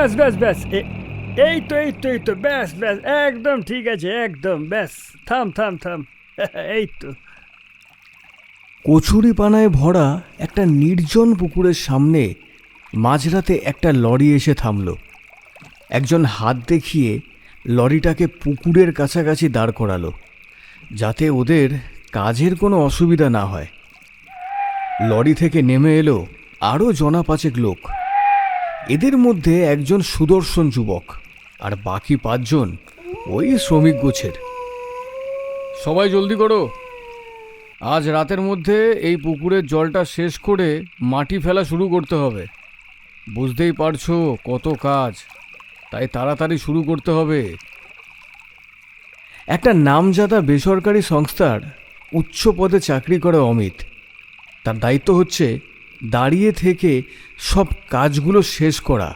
ব্যাস ব্যাস ব্যাস। এই তো এই তো এই তো, ব্যাস ব্যাস, একদম ঠিক আছে, একদম, ব্যাস। থাম থাম থাম। এই তো। কচুরি পানায় ভরা একটা নির্জন পুকুরের সামনে মাঝরাতে একটা লরি এসে থামল। একজন হাত দেখিয়ে লরিটাকে পুকুরের কাছাকাছি দাঁড় করালো, যাতে ওদের কাজের কোনো অসুবিধা না হয়। লরি থেকে নেমে এলো আরও জনা পাঁচেক লোক। এদের মধ্যে একজন সুদর্শন যুবক আর বাকি পাঁচজন ওই শ্রমিক গোছের। সবাই জলদি করো। আজ রাতের মধ্যে এই পুকুরের জলটা শেষ করে মাটি ফেলা শুরু করতে হবে। বুঝতেই পারছ কত কাজ। তাই তাড়াতাড়ি শুরু করতে হবে। একটা নামজাদা বেসরকারি সংস্থার উচ্চ পদে চাকরি করে অমিত। তার দায়িত্ব হচ্ছে দাঁড়িয়ে থেকে সব কাজগুলো শেষ করা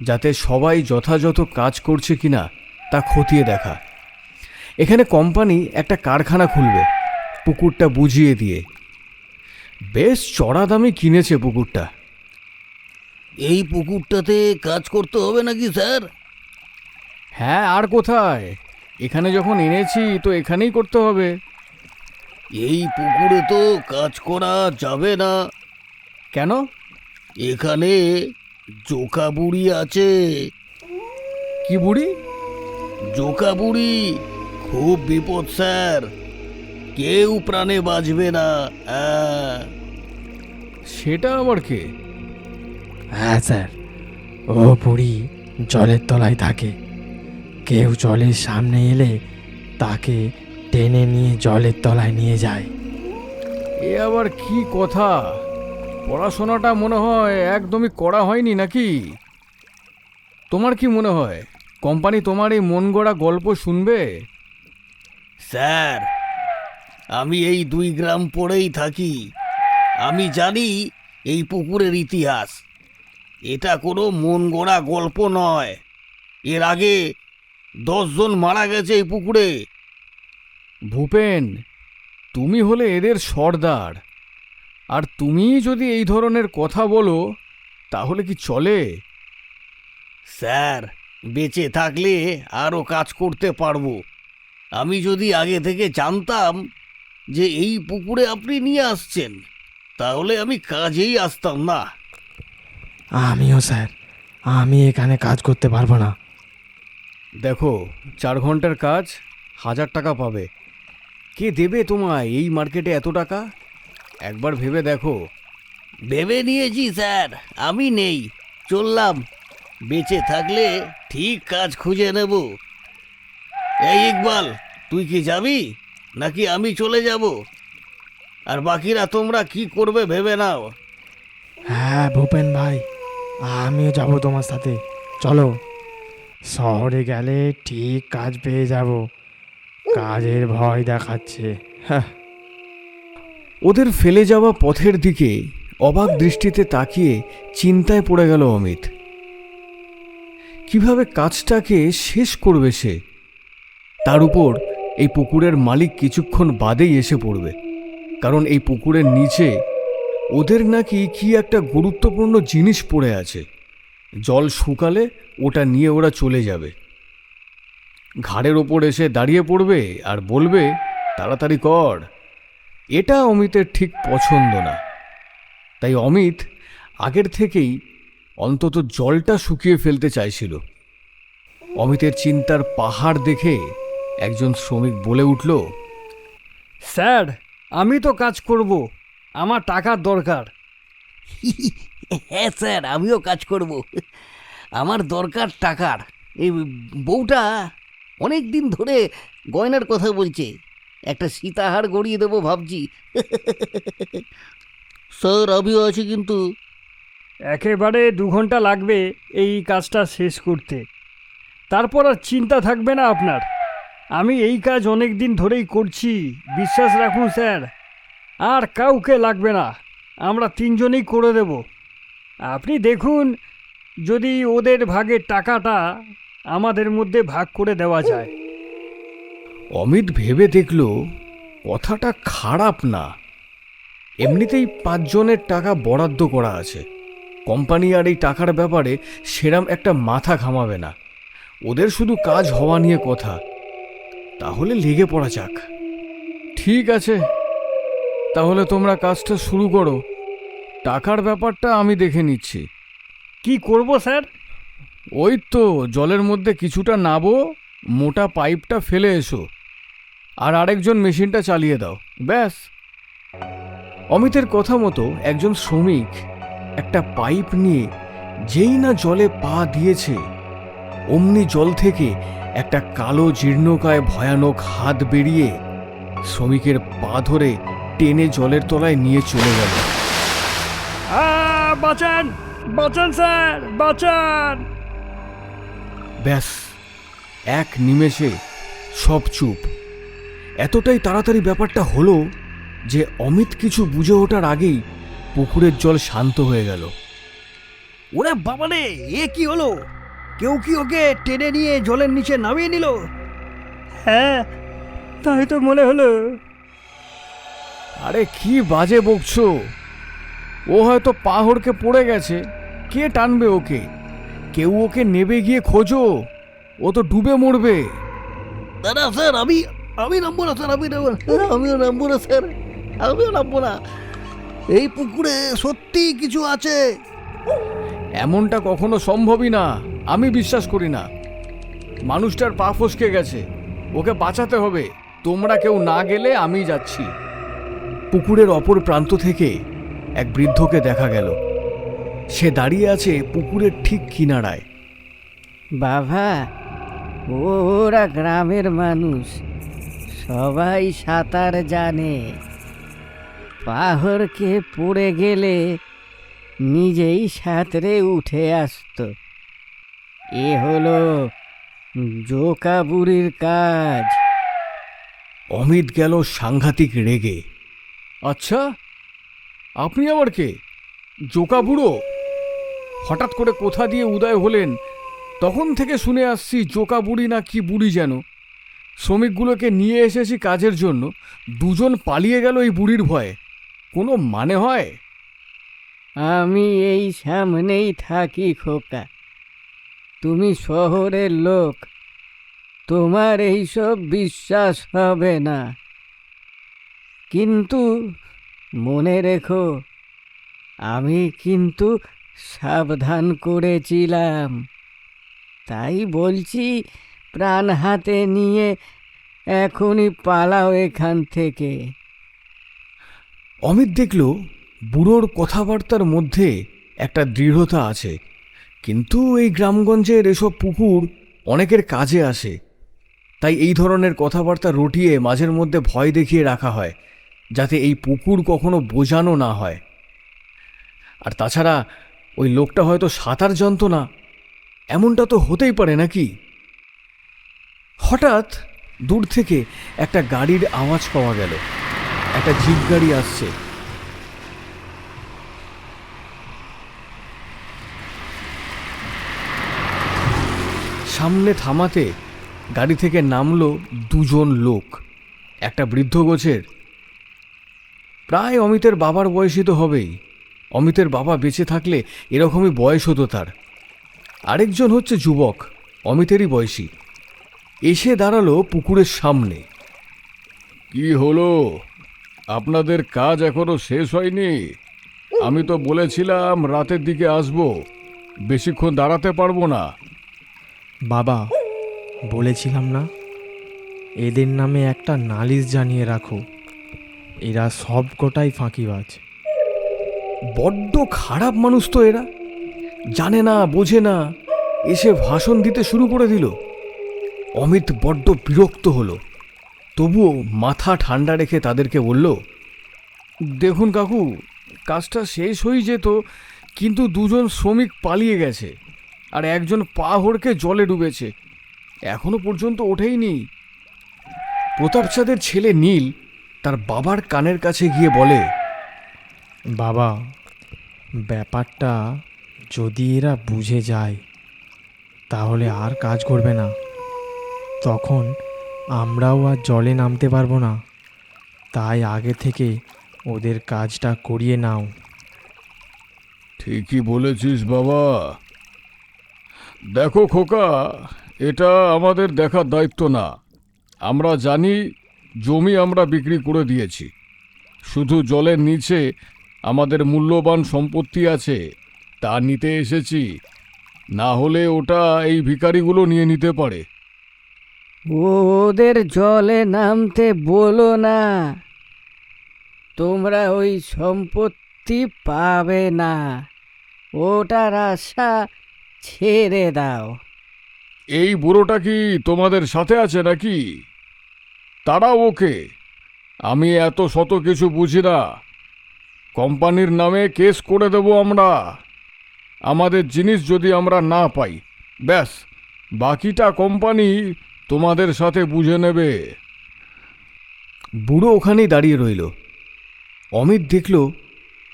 যাতে সবাই যথাযথ কাজ করছে কিনা তা খতিয়ে দেখা। এখানে কোম্পানি একটা কারখানা খুলবে পুকুরটা বুঝিয়ে দিয়ে। বেশ চড়া দামে কিনেছে পুকুরটা। এই পুকুরটাতে কাজ করতে হবে নাকি স্যার? হ্যাঁ আর কোথায়? এখানে যখন এনেছি তো এখানেই করতে হবে। এই পুকুরে তো কাজ করা যাবে না। কেন? এখানে জোকা বুড়ি আছে। কি বুড়ি? জোকা বুড়ি খুব বিপদ স্যার। কেউ প্রাণে বাঁচবে না। হ্যাঁ। সেটা আবার কে? হ্যাঁ স্যার। ও বুড়ি জলের তলায় থাকে। কেউ জলের সামনে এলে তাকে টেনে নিয়ে জলের তলায় নিয়ে যায়। এ আবার কি কথা? পড়াশোনাটা মনে হয় একদমই করা হয়নি নাকি? তোমার কি মনে হয়? কোম্পানি তোমার এই মন গড়া গল্প শুনবে? স্যার আমি এই দুই গ্রাম পড়েই থাকি। আমি জানি এই পুকুরের ইতিহাস। এটা কোনো মন গড়া গল্প নয়। এর আগে দশজন মারা গেছে এই পুকুরে। ভূপেন তুমি হলে এদের সর্দার। আর তুমি যদি এই ধরনের কথা বলো তাহলে কি চলে? স্যার বেঁচে থাকলে আরও কাজ করতে পারব। আমি যদি আগে থেকে জানতাম যে এই পুকুরে আপনি নিয়ে আসছেন তাহলে আমি কাজেই আসতাম না। আমিও স্যার আমি এখানে কাজ করতে পারব না। দেখো চার ঘণ্টার কাজ হাজার টাকা পাবে। কে দেবে তোমায় এই মার্কেটে এত টাকা? একবার ভেবে দেখো। ভেবে নিয়েছি, স্যার। আমি নেই। চললাম। বেঁচে থাকলে ঠিক কাজ খুঁজে নেব। এই ইকবাল, তুই কি যাবি? নাকি আমি চলে যাব? আর বাকিরা তোমরা কি করবে ভেবে নাও। হ্যাঁ ভূপেন ভাই, আমিও যাব তোমার সাথে। চলো। শহরে গেলে ঠিক কাজ পেয়ে যাব। কাজের ভয় দেখাচ্ছে। হ্যাঁ। ওদের ফেলে যাওয়া পথের দিকে অবাক দৃষ্টিতে তাকিয়ে চিন্তায় পড়ে গেল অমিত। কীভাবে কাজটাকে শেষ করবে সে? তার উপর এই পুকুরের মালিক কিছুক্ষণ বাদেই এসে পড়বে। কারণ এই পুকুরের নিচে ওদের নাকি কি একটা গুরুত্বপূর্ণ জিনিস পড়ে আছে। জল শুকালে ওটা নিয়ে ওরা চলে যাবে। ঘাড়ের ওপর এসে দাঁড়িয়ে পড়বে আর বলবে, তাড়াতাড়ি কর। এটা অমিতের ঠিক পছন্দ না। তাই অমিত আগের থেকেই অন্তত জলটা শুকিয়ে ফেলতে চাইছিল। অমিতের চিন্তার পাহাড় দেখে একজন শ্রমিক বলে উঠল স্যার আমি তো কাজ করব আমার টাকার দরকার। হ্যাঁ স্যার আমিও কাজ করব। আমার দরকার টাকার। এই বউটা অনেক দিন ধরে গয়নার কথা বলছে। একটা সীতাহার গড়িয়ে দেবো ভাবছি। স্যার আমিও আছি কিন্তু। একেবারে দু ঘণ্টা লাগবে এই কাজটা শেষ করতে। তারপর আর চিন্তা থাকবে না আপনার। আমি এই কাজ অনেক দিন ধরেই করছি বিশ্বাস রাখুন স্যার। আর কাউকে লাগবে না আমরা তিনজনেই করে দেব। আপনি দেখুন যদি ওদের ভাগের টাকাটা আমাদের মধ্যে ভাগ করে দেওয়া যায়। অমিত ভেবে দেখল কথাটা খারাপ না। এমনিতেই পাঁচজনের টাকা বরাদ্দ করা আছে। কোম্পানি আর এই টাকার ব্যাপারে সেরাম একটা মাথা ঘামাবে না। ওদের শুধু কাজ হওয়া নিয়ে কথা। তাহলে লেগে পড়া যাক। ঠিক আছে। তাহলে তোমরা কাজটা শুরু করো। টাকার ব্যাপারটা আমি দেখে নিচ্ছি। কি করব স্যার? ওই তো জলের মধ্যে কিছুটা নাবো মোটা পাইপটা ফেলে এসো। আর আরেকজন মেশিনটা চালিয়ে দাও। ব্যাস। অমিতের কথা মতো একজন শ্রমিক একটা পাইপ নিয়ে যেই না জলে পা দিয়েছে অমনি জল থেকে একটা কালো জীর্ণকায় ভয়ানক হাত বেরিয়ে শ্রমিকের পা ধরে টেনে জলের তলায় নিয়ে চলে গেল। বাঁচান! বাঁচান স্যার! বাঁচান! ব্যাস। এক নিমেষে সব চুপ। এতটাই তাড়াতাড়ি ব্যাপারটা হলো যে অমিত কিছু বুঝে ওঠার আগেই পুকুরের জল শান্ত হয়ে গেল। ওরে বাবারে এ কি হলো? কেউ কি ওকে টেনে নিয়ে জলের নিচে নামিয়ে নিল? হ্যাঁ তাই তো মনে হলো। আরে কি বাজে বকছো? ও হয়তো পাহড়কে পড়ে গেছে। কে টানবে ওকে? কেউ ওকে নেবে গিয়ে খোঁজো। ও তো ডুবে মরবে। দাদা স্যার আমি আমি নামবো না স্যার আমি নামবো না। আমিও নামবো না স্যার। আমিও নামবো না। এই পুকুরে সত্যি কিছু আছে। এমনটা কখনো সম্ভবই না। আমি বিশ্বাস করি না। মানুষটার পা ফসকে গেছে। ওকে বাঁচাতে হবে। তোমরা কেউ না গেলে আমি যাচ্ছি। পুকুরের অপর প্রান্ত থেকে এক বৃদ্ধকে দেখা গেল। সে দাঁড়িয়ে আছে পুকুরের ঠিক কিনারায়। বাবা ওরা গ্রামের মানুষ। সবাই সাঁতার জানে। পাহড়কে পড়ে গেলে নিজেই সাঁতরে উঠে আসতো। এ হলো জোকা বুড়ির কাজ। অমিত গেল সাংঘাতিক রেগে। আচ্ছা আপনি আবার কে? জোকা বুড়ো হঠাৎ করে কোথা দিয়ে উদয় হলেন? তখন থেকে শুনে আসছি জোকা বুড়ি না কি বুড়ি যেন। শ্রমিকগুলোকে নিয়ে এসেছি কাজের জন্য। দুজন পালিয়ে গেল এই বুড়ির ভয়ে। কোনো মানে হয়? আমি এই সামনেই থাকি খোকা। তুমি শহরের লোক। তোমার এইসব বিশ্বাস হবে না। কিন্তু মনে রেখো, আমি কিন্তু সাবধান করেছিলাম। তাই বলছি প্রাণ হাতে নিয়ে এখনই পালাও এখান থেকে। অমিত দেখল বুড়োর কথাবার্তার মধ্যে একটা দৃঢ়তা আছে, কিন্তু এই গ্রামগঞ্জের এসব পুকুর অনেকের কাজে আসে। তাই এই ধরনের কথাবার্তা রটিয়ে মাঝের মধ্যে ভয় দেখিয়ে রাখা হয়, যাতে এই পুকুর কখনো বোঝানো না হয়। আর তাছাড়া ওই লোকটা হয়তো সাঁতার জানতো না, এমনটা তো হতেই পারে নাকি? হঠাৎ দূর থেকে একটা গাড়ির আওয়াজ পাওয়া গেল। একটা জিপ গাড়ি আসছে। সামনে থামাতে গাড়ি থেকে নামলো দুজন লোক। একটা বৃদ্ধ গোছের। প্রায় অমিতের বাবার বয়সী তো হবেই। অমিতের বাবা বেঁচে থাকলে এরকমই বয়স হতো তার। আরেকজন হচ্ছে যুবক, অমিতেরই বয়সী। এসে দাঁড়াল পুকুরের সামনে। কি হলো? আপনাদের কাজ এখনও শেষ হয়নি? আমি তো বলেছিলাম রাতের দিকে আসব। বেশিক্ষণ দাঁড়াতে পারব না। বাবা বলেছিলাম না? এদের নামে একটা নালিশ জানিয়ে রাখো। এরা সব কটাই ফাঁকিবাজ। বড্ড খারাপ মানুষ তো এরা। জানে না বোঝে না। এসে ভাষণ দিতে শুরু করে দিল। অমিত বড্ড বিরক্ত হলো। তবুও মাথা ঠান্ডা রেখে তাদেরকে বলল, দেখুন কাকু, কাজটা শেষ হয়ে যেত, কিন্তু দুজন শ্রমিক পালিয়ে গেছে, আর একজন পা হড়কে জলে ডুবেছে। এখনও পর্যন্ত ওঠেইনি প্রতাপ চাঁদের ছেলে নীল তার বাবার কানের কাছে গিয়ে বলে, বাবা, ব্যাপারটা যদি এরা বুঝে যায়, তাহলে আর কাজ করবে না। তখন আমরাও আর জলে নামতে পারব না। তাই আগে থেকে ওদের কাজটা করিয়ে নাও। ঠিকই বলেছিস বাবা। দেখো খোকা, এটা আমাদের দেখার দায়িত্ব না। আমরা জানি জমি আমরা বিক্রি করে দিয়েছি। শুধু জলের নিচে আমাদের মূল্যবান সম্পত্তি আছে, তা নিতে এসেছি। না হলে ওটা এই ভিখারিগুলো নিয়ে নিতে পারে। ওদের জলে নামতে বলো না। তোমরা ওই সম্পত্তি পাবে না। ওটার আশা ছেড়ে দাও। এই বুড়োটা কি তোমাদের সাথে আছে নাকি? তারা ওকে। আমি এত শত কিছু বুঝি না। কোম্পানির নামে কেস করে দেব আমরা। আমাদের জিনিস যদি আমরা না পাই, ব্যাস, বাকিটা কোম্পানি তোমাদের সাথে বুঝে নেবে। বুড়ো ওখানেই দাঁড়িয়ে রইল। অমিত দেখল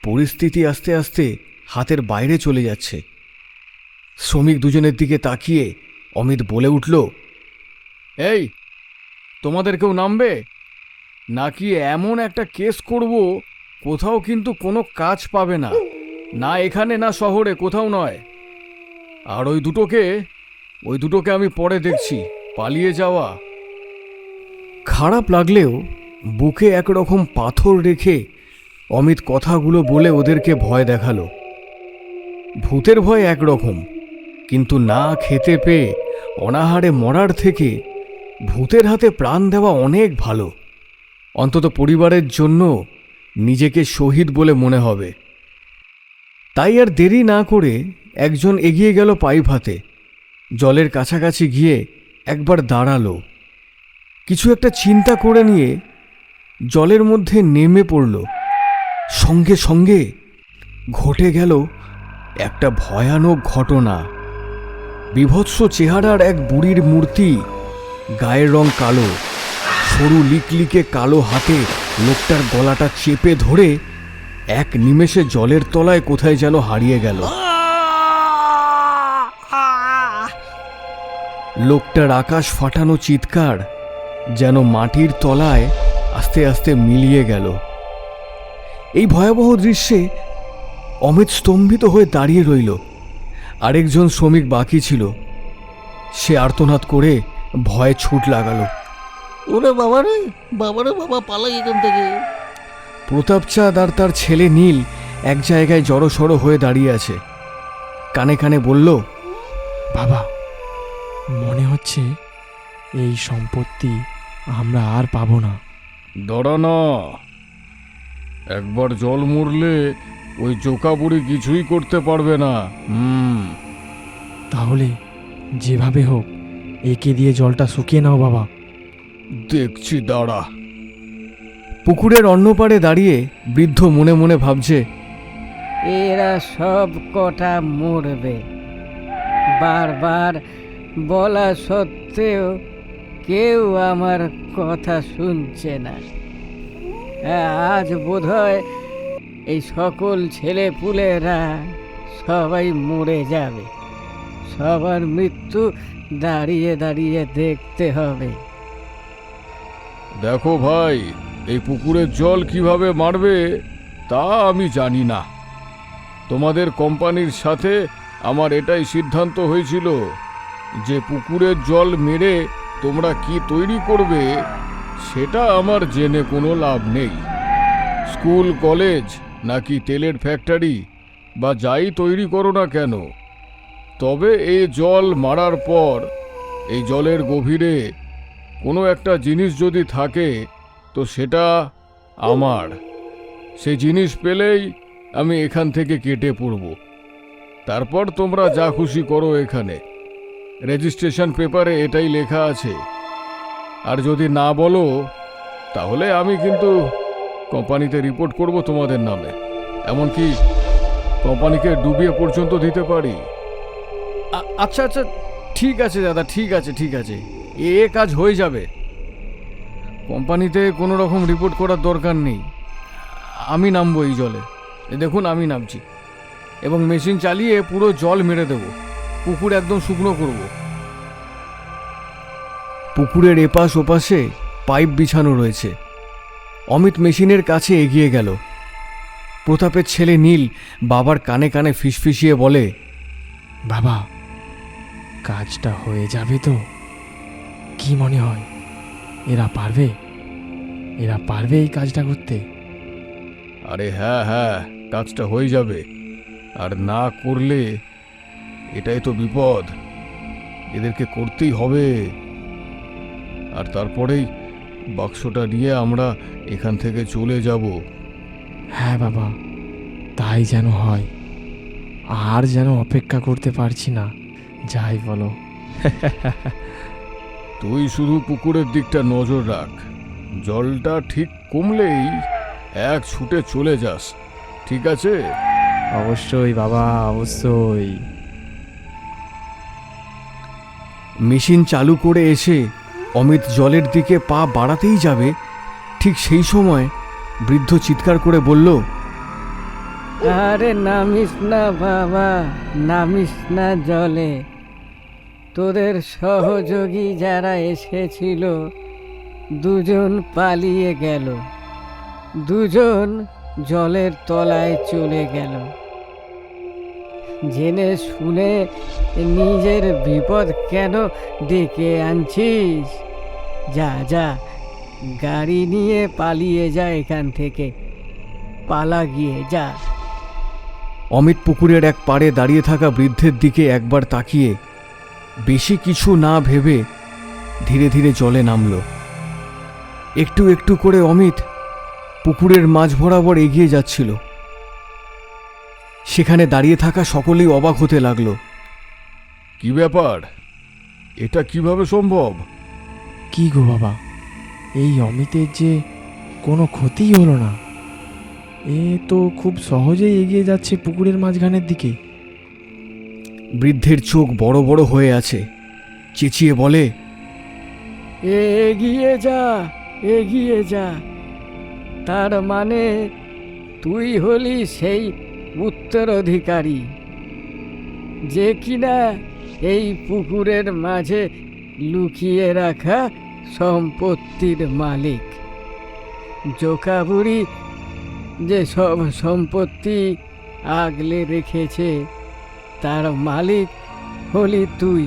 পরিস্থিতি আস্তে আস্তে হাতের বাইরে চলে যাচ্ছে। শ্রমিক দুজনের দিকে তাকিয়ে অমিত বলে উঠল এই তোমাদের কেউ নামবে? নাকি এমন একটা কেস করব কোথাও কিন্তু কোনো কাজ পাবে না। না এখানে না শহরে কোথাও নয়। আর ওই দুটোকে ওই দুটোকে আমি পরে দেখছি। পালিয়ে যাওয়া। খারাপ লাগলেও বুকে একরকম পাথর রেখে অমিত কথাগুলো বলে ওদেরকে ভয় দেখাল। ভূতের ভয় একরকম, কিন্তু না খেতে পেয়ে অনাহারে মরার থেকে ভূতের হাতে প্রাণ দেওয়া অনেক ভালো। অন্তত পরিবারের জন্য নিজেকে শহীদ বলে মনে হবে। তাই আর দেরি না করে একজন এগিয়ে গেল পাইপ হাতে। জলের কাছাকাছি গিয়ে একবার দাঁড়াল। কিছু একটা চিন্তা করে নিয়ে জলের মধ্যে নেমে পড়ল। সঙ্গে সঙ্গে ঘটে গেল একটা ভয়ানক ঘটনা। বিভৎস চেহারার এক বুড়ির মূর্তি, গায়ের রং কালো। সরু লিকলিকে কালো হাতে লোকটার গলাটা চেপে ধরে এক নিমেষে জলের তলায় কোথায় যেন হারিয়ে গেল। লোকটার আকাশ ফাটানো চিৎকার যেন মাটির তলায় আস্তে আস্তে মিলিয়ে গেল। এই ভয়াবহ দৃশ্যে অমিত স্তম্ভিত হয়ে দাঁড়িয়ে রইল। আরেকজন শ্রমিক বাকি ছিল। সে আর্তনাদ করে ভয়ে ছুট লাগালো। ওরে বাবারে বাবারে বাবা পালাই এখান থেকে। প্রতাপচাঁদ আর তার ছেলে নীল এক জায়গায় জড়সড় হয়ে দাঁড়িয়ে আছে। কানে কানে বলল বাবা মনে হচ্ছে এই সম্পত্তি আমরা আর পাবো না। দাঁড়া না একবার জল মরলে ওই চোকা বুড়ি কিছুই করতে পারবে না। হুম। তাহলে যেভাবে হোক একে দিয়ে জলটা শুকিয়ে নাও বাবা। দেখছি দাঁড়া। পুকুরের অন্য পাড়ে দাঁড়িয়ে বৃদ্ধ মনে মনে ভাবছে এরা সব কটা মরবে। বারবার বলা সত্ত্বেও কেউ আমার কথা শুনছে না। আজ বোধহয় এই সকল ছেলে পুলেরা সবাই মরে যাবে। সবার মৃত্যু দাঁড়িয়ে দাঁড়িয়ে দেখতে হবে। দেখো ভাই, এই পুকুরের জল কীভাবে মারবে তা আমি জানি না। তোমাদের কোম্পানির সাথে আমার এটাই সিদ্ধান্ত হয়েছিল। যে পুকুরের জল মেরে তোমরা কি তৈরি করবে, সেটা আমার জেনে কোনো লাভ নেই। স্কুল, কলেজ, নাকি তেলের ফ্যাক্টরি, বা যাই তৈরি করো না কেন? তবে এই জল মারার পর এই জলের গভীরে কোনো একটা জিনিস যদি থাকে, তো সেটা আমার। সেই জিনিস পেলেই আমি এখান থেকে কেটে পড়ব। তারপর তোমরা যা খুশি করো এখানে। রেজিস্ট্রেশন পেপারে এটাই লেখা আছে। আর যদি না বলো তাহলে আমি কিন্তু কোম্পানিতে রিপোর্ট করব তোমাদের নামে। এমনকি কোম্পানিকে ডুবিয়ে পর্যন্ত দিতে পারি। আচ্ছা আচ্ছা ঠিক আছে দাদা ঠিক আছে ঠিক আছে। এ কাজ হয়ে যাবে। কোম্পানিতে কোনো রকম রিপোর্ট করার দরকার নেই। আমি নামবো এই জলে। এ দেখুন আমি নামছি। এবং মেশিন চালিয়ে পুরো জল মেরে দেব। পুকুর একদম শুকনো করব। পুকুরের এপাশ ওপাশে পাইপ বিছানো রয়েছে। অমিত মেশিনের কাছে এগিয়ে গেল। প্রতাপের ছেলে নীল বাবার কানে কানে ফিসফিসিয়ে বলে বাবা কাজটা হয়ে যাবে তো। কি মনে হয়? এরা পারবে? এরা পারবে এই কাজটা করতে? আরে হ্যাঁ হ্যাঁ কাজটা হয়ে যাবে। আর না করলে এটাই তো বিপদ। এদেরকে করতেই হবে। আর তারপরেই বাক্সটা নিয়ে আমরা এখান থেকে চলে যাব। হ্যাঁ বাবা তাই যেন হয়। আর যেন অপেক্ষা করতে পারছি না। যাই বলো। তুই শুধু পুকুরের দিকটা নজর রাখ। জলটা ঠিক কমলেই এক ছুটে চলে যাস। ঠিক আছে? অবশ্যই বাবা অবশ্যই। মেশিন চালু করে এসে অমিত জলের দিকে পা বাড়াতেই যাবে, ঠিক সেই সময় বৃদ্ধ চিৎকার করে বলল, আরে নামিস না বাবা, নামিস না জলে। তোদের সহযোগী যারা এসেছিল, দুজন পালিয়ে গেল। দুজন জলের তলায় চলে গেল। জেনে শুনে নিজের বিপদ কেন ডেকে আনছিস? যা যা। গাড়ি নিয়ে পালিয়ে যা এখান থেকে। পালা গিয়ে যা। অমিত পুকুরের এক পাড়ে দাঁড়িয়ে থাকা বৃদ্ধের দিকে একবার তাকিয়ে বেশি কিছু না ভেবে ধীরে ধীরে জলে নামল। একটু একটু করে অমিত পুকুরের মাঝ বরাবর এগিয়ে যাচ্ছিল। সেখানে দাঁড়িয়ে থাকা সকলেই অবাক হতে লাগল। কি ব্যাপার? এটা কীভাবে সম্ভব? কি গো বাবা? এই অমিতের যে কোনো ক্ষতিই হলো না। এ তো খুব সহজেই এগিয়ে যাচ্ছে পুকুরের মাঝখানের দিকে। বৃদ্ধের চোখ বড় বড় হয়ে আছে। চেঁচিয়ে বলে এগিয়ে যা এগিয়ে যা। তার মানে তুই হলি সেই উত্তরাধিকারী। যে কিনা এই পুকুরের মাঝে লুকিয়ে রাখা সম্পত্তির মালিক। জোকাবুড়ি যে সব সম্পত্তি আগলে রেখেছে, তার মালিক হলি তুই।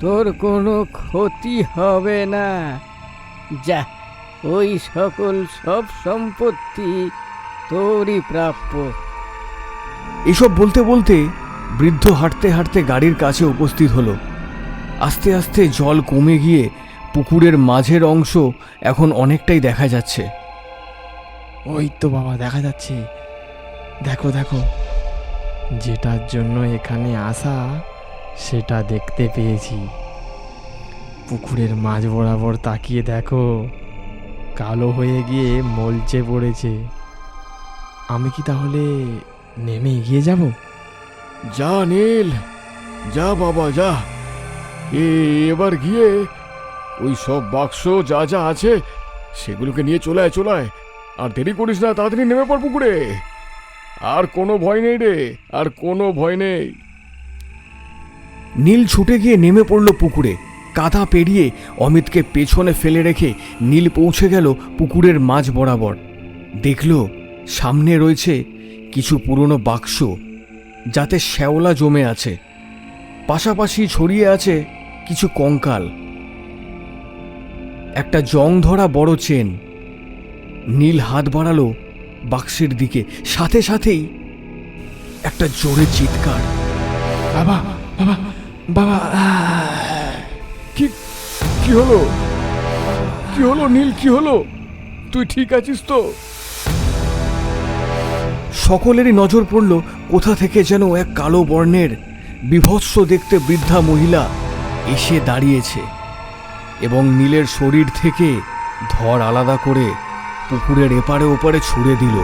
তোর কোনো ক্ষতি হবে না। যা, ওই সকল সব সম্পত্তি তোরই প্রাপ্য। এসব বলতে বলতে বৃদ্ধ হাঁটতে হাঁটতে গাড়ির কাছে উপস্থিত হলো। আস্তে আস্তে জল কমে গিয়ে পুকুরের মাঝের অংশ এখন অনেকটাই দেখা যাচ্ছে। ওই তো বাবা দেখা যাচ্ছে। দেখো দেখো। যেটার জন্য এখানে আসা সেটা দেখতে পেয়েছি। পুকুরের মাঝ বরাবর তাকিয়ে দেখো কালো হয়ে গিয়ে মলচে পড়েছে। আমি কি তাহলে নেমে এগিয়ে যাব? যা নীল যা বাবা যা। এ এবার গিয়ে ওই সব বাক্স যা যা আছে সেগুলোকে নিয়ে চলে আয় চলে আয়। আর দেরি করিস না তাড়াতাড়ি নেমে পড় পুকুরে। আর কোনো ভয় নেই রে আর কোনো ভয় নেই। নীল ছুটে গিয়ে নেমে পড়ল পুকুরে। কাদা পেরিয়ে অমিতকে পেছনে ফেলে রেখে নীল পৌঁছে গেল পুকুরের মাঝ বরাবর। দেখল সামনে রয়েছে কিছু পুরনো বাক্স, যাতে শ্যাওলা জমে আছে। পাশাপাশি ছড়িয়ে আছে কিছু কঙ্কাল। একটা জং ধরা বড় চেন। নীল হাত বাড়ালো বাক্সের দিকে। সাথে সাথেই একটা জোরে চিৎকার। বাবা বাবা বাবা! কি কি হলো? কি হলো নীল, কি হলো? তুই ঠিক আছিস তো? সকলেরই নজর পড়ল কোথা থেকে যেন এক কালো বর্ণের বিভৎস দেখতে বৃদ্ধা মহিলা এসে দাঁড়িয়েছে এবং নীলের শরীর থেকে ধর আলাদা করে পুকুরের এপারে ওপারে ছুঁড়ে দিল।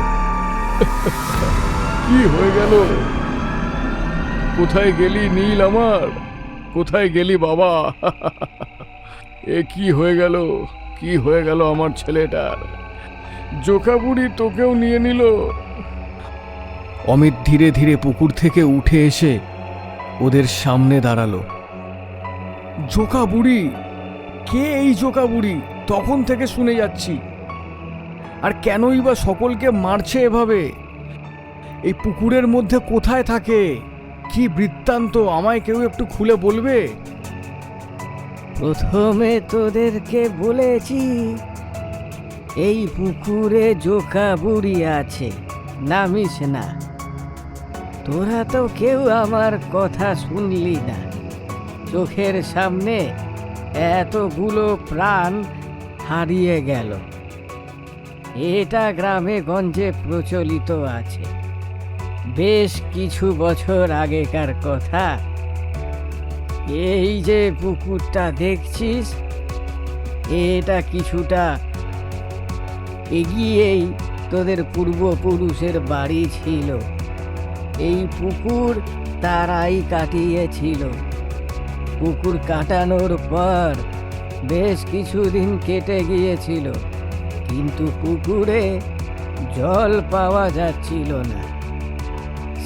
কি হয়ে গেল? কোথায় গেলি নীল আমার? কোথায় গেলি বাবা? এ কি হয়ে গেল? কি হয়ে গেল আমার ছেলেটার? জোকাবুড়ি তোকেও নিয়ে নিল? অমিত ধীরে ধীরে পুকুর থেকে উঠে এসে ওদের সামনে দাঁড়াল। জোকা বুড়ি, কে এই জোকা বুড়ি? তখন থেকে শুনে যাচ্ছি। আর কেনই বা সকলকে মারছে এভাবে? এই পুকুরের মধ্যে কোথায় থাকে? কি বৃত্তান্ত? আমায় কেউ একটু খুলে বলবে? প্রথমে তোদেরকে বলেছি, এই পুকুরে জোকা বুড়ি আছে, নামিস না। তোরা তো কেউ আমার কথা শুনলি না। চোখের সামনে এতগুলো প্রাণ হারিয়ে গেল। এটা গ্রামে গঞ্জে প্রচলিত আছে। বেশ কিছু বছর আগেকার কথা। এই যে পুকুরটা দেখছিস, এটা কিছুটা এগিয়েই তোদের পূর্বপুরুষের বাড়ি ছিল। এই পুকুর তারাই কাটিয়েছিল। পুকুর কাটানোর পর বেশ কিছুদিন কেটে গিয়েছিল, কিন্তু পুকুরে জল পাওয়া যাচ্ছিল না।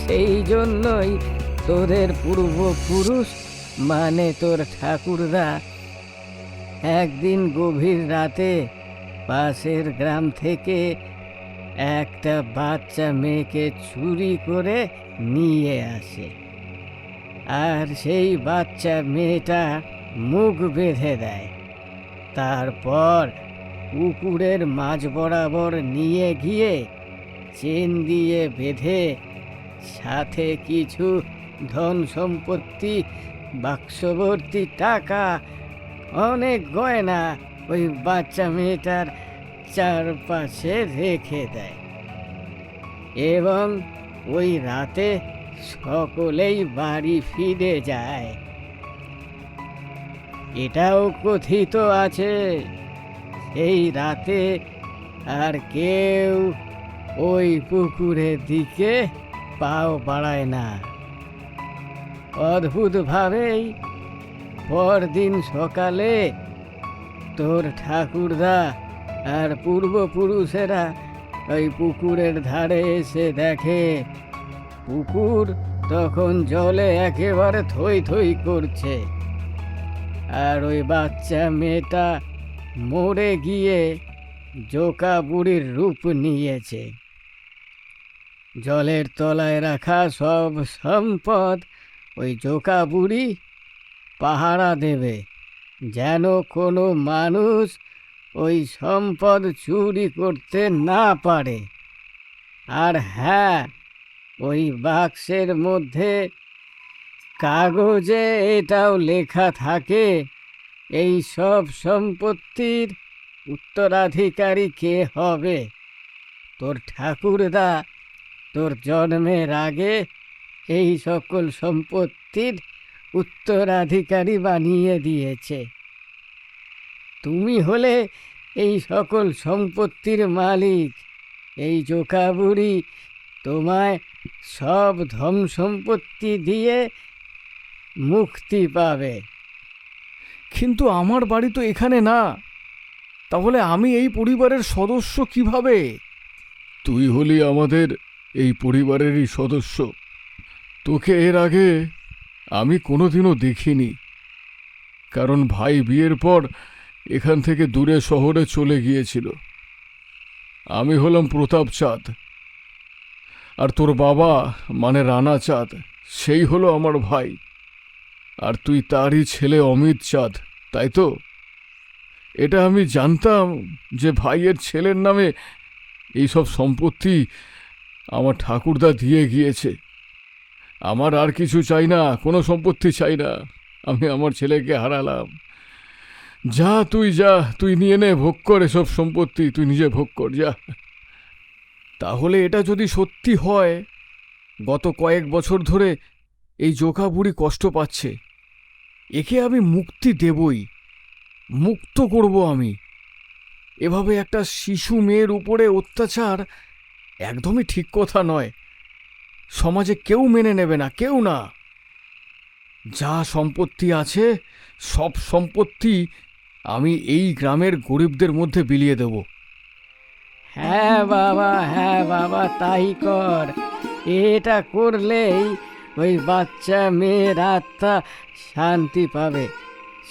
সেই জন্যই তোদের পূর্বপুরুষ মানে তোর ঠাকুরদা, একদিন গভীর রাতে পাশের গ্রাম থেকে একটা বাচ্চা মেয়েকে চুরি করে নিয়ে আসে। আর সেই বাচ্চা মেয়েটা মুখ বেঁধে দেয়। তারপর পুকুরের মাঝ বরাবর নিয়ে গিয়ে চেন দিয়ে বেঁধে সাথে কিছু ধন সম্পত্তি, বাক্সবর্তী টাকা, অনেক গয়না ওই বাচ্চা মেয়েটার চারপাশে রেখে দেয়। এবং ওই রাতে সকলেই বাড়ি ফিরে যায়। এটাও কথিত আছে এই রাতে আর কেউ ওই পুকুরের দিকে পাও বাড়ায় না। অদ্ভুতভাবেই পরদিন সকালে তোর ঠাকুরদা আর পূর্বপুরুষেরা ওই পুকুরের ধারে এসে দেখে। পুকুর তখন জলে একেবারে থই থই করছে। আর ওই বাচ্চা মেয়েটা মরে গিয়ে জোকা বুড়ির রূপ নিয়েছে। জলের তলায় রাখা সব সম্পদ ওই জোকা বুড়ি পাহারা দেবে। যেন কোনো মানুষ ওই সম্পদ চুরি করতে না পারে। আর হ্যাঁ ওই বাক্সের মধ্যে কাগজে এটাও লেখা থাকে, এই সব সম্পত্তির উত্তরাধিকারী কে হবে? তোর ঠাকুরদা, তোর জন্মের আগে এই সকল সম্পত্তির উত্তরাধিকারী বানিয়ে দিয়েছে। তুমি হলে এই সকল সম্পত্তির মালিক। এই জোকা বুড়ি তোমায় সব ধন সম্পত্তি দিয়ে মুক্তি পাবে। কিন্তু আমার বাড়ি তো এখানে না। তাহলে আমি এই পরিবারের সদস্য কীভাবে? তুই হলি আমাদের এই পরিবারেরই সদস্য। তোকে এর আগে আমি কোনোদিনও দেখিনি। কারণ ভাই বিয়ের পর এখান থেকে দূরে শহরে চলে গিয়েছিল। আমি হলাম প্রতাপ চাঁদ। আর তোর বাবা মানে রানা চাঁদ, সেই হলো আমার ভাই। আর তুই তারই ছেলে অমিত চাঁদ, তাই তো? এটা আমি জানতাম যে ভাইয়ের ছেলের নামে এইসব সম্পত্তি আমার ঠাকুরদা দিয়ে গিয়েছে। আমার আর কিছু চাই না, কোনো সম্পত্তি চাই না। আমি আমার ছেলেকে হারালাম। যা তুই যা, তুই নিয়ে নে, ভোগ কর এসব সম্পত্তি, তুই নিজে ভোগ কর, যা। তাহলে এটা যদি সত্যি হয়, গত কয়েক বছর ধরে এই জোকা বুড়ি কষ্ট পাচ্ছে। একে আমি মুক্তি দেবই, মুক্ত করব আমি। এভাবে একটা শিশু মেয়ের উপরে অত্যাচার একদমই ঠিক কথা নয়। সমাজে কেউ মেনে নেবে না, কেউ না। যা সম্পত্তি আছে, সব সম্পত্তি আমি এই গ্রামের গরিবদের মধ্যে বিলিয়ে দেব। হ্যাঁ বাবা হ্যাঁ বাবা তাই কর। এটা করলেই ওই বাচ্চা মেয়ের আত্মা শান্তি পাবে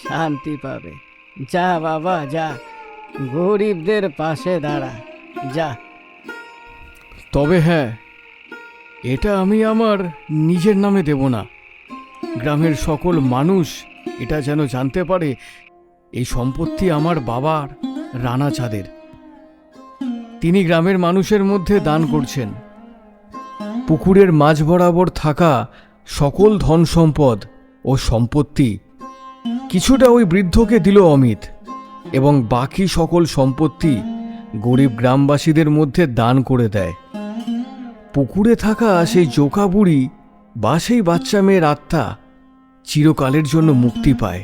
শান্তি পাবে। যা বাবা যা। গরিবদের পাশে দাঁড়া যা। তবে হ্যাঁ এটা আমি আমার নিজের নামে দেব না। গ্রামের সকল মানুষ এটা যেন জানতে পারে এই সম্পত্তি আমার বাবার, রানা চাঁদের তিনি গ্রামের মানুষের মধ্যে দান করছেন। পুকুরের মাঝ বরাবর থাকা সকল ধন সম্পদ ও সম্পত্তি কিছুটা ওই বৃদ্ধকে দিল অমিত এবং বাকি সকল সম্পত্তি গরিব গ্রামবাসীদের মধ্যে দান করে দেয়। পুকুরে থাকা সেই জোকা বুড়ি বা সেই বাচ্চা মেয়ের আত্মা চিরকালের জন্য মুক্তি পায়।